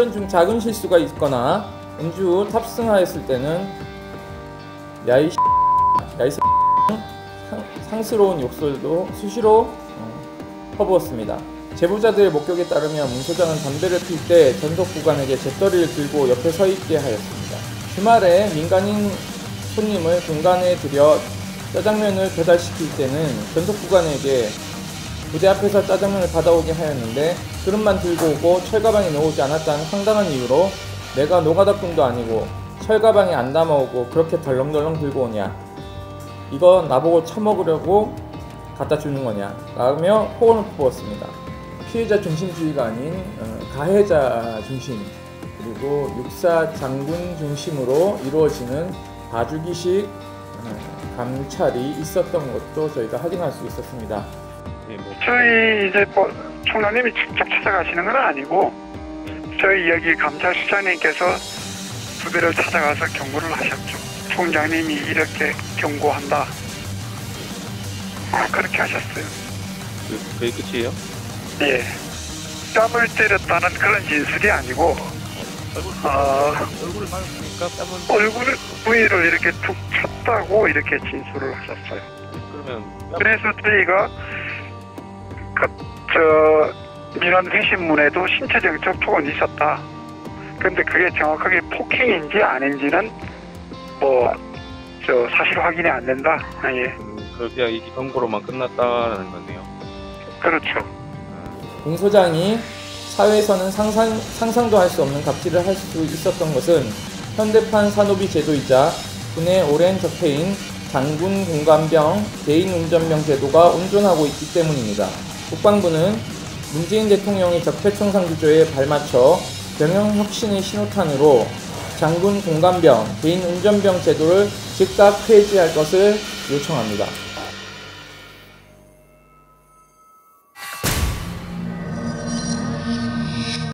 운전 중 작은 실수가 있거나 음주 후 탑승하였을 때는 야이 야이 상, 상스러운 욕설도 수시로 어, 퍼부었습니다. 제보자들의 목격에 따르면 문 소장은 담배를 필 때 전속 구간에게 재떨이를 들고 옆에 서 있게 하였습니다. 주말에 민간인 손님을 공간에 들여 짜장면을 배달시킬 때는 전속 구간에게 부대 앞에서 짜장면을 받아오게 하였는데 그릇만 들고 오고 철가방에 넣어오지 않았다는 황당한 이유로 내가 노가다꾼도 아니고 철가방에 안 담아오고 그렇게 덜렁덜렁 들고 오냐 이거 나보고 처먹으려고 갖다 주는 거냐 라며 호언을 퍼부었습니다. 피해자 중심주의가 아닌 어, 가해자 중심 그리고 육사 장군 중심으로 이루어지는 봐주기식 어, 감찰이 있었던 것도 저희가 확인할 수 있었습니다. 예, 뭐 저희 이제 뭐 총장님이 직접 찾아가시는 건 아니고 저희 여기 감찰수장님께서 부대를 찾아가서 경고를 하셨죠. 총장님이 이렇게 경고한다. 아, 그렇게 하셨어요. 그, 그게 끝이에요? 예. 뺨을 때렸다는 그런 진술이 아니고 얼굴 어, 얼굴을 얼굴 부위를 이렇게 툭 쳤다고 이렇게 진술을 하셨어요. 그러면 뺨 그래서 저희가 그 저 민원 회신문에도 신체적 접촉은 있었다. 근데 그게 정확하게 폭행인지 아닌지는 뭐 저 사실 확인이 안 된다. 아, 예, 음, 그냥 이 경고로만 끝났다라는 거네요. 그렇죠. 공 소장이 사회에서는 상상, 상상도 할 수 없는 갑질을 할 수 있었던 것은 현대판 산업이 제도이자 군의 오랜 적폐인 장군 공관병 개인 운전병 제도가 온전하고 있기 때문입니다. 국방부는 문재인 대통령이 적폐청산 구조에 발맞춰 병영 혁신의 신호탄으로 장군 공관병 개인 운전병 제도를 즉각 폐지할 것을 요청합니다.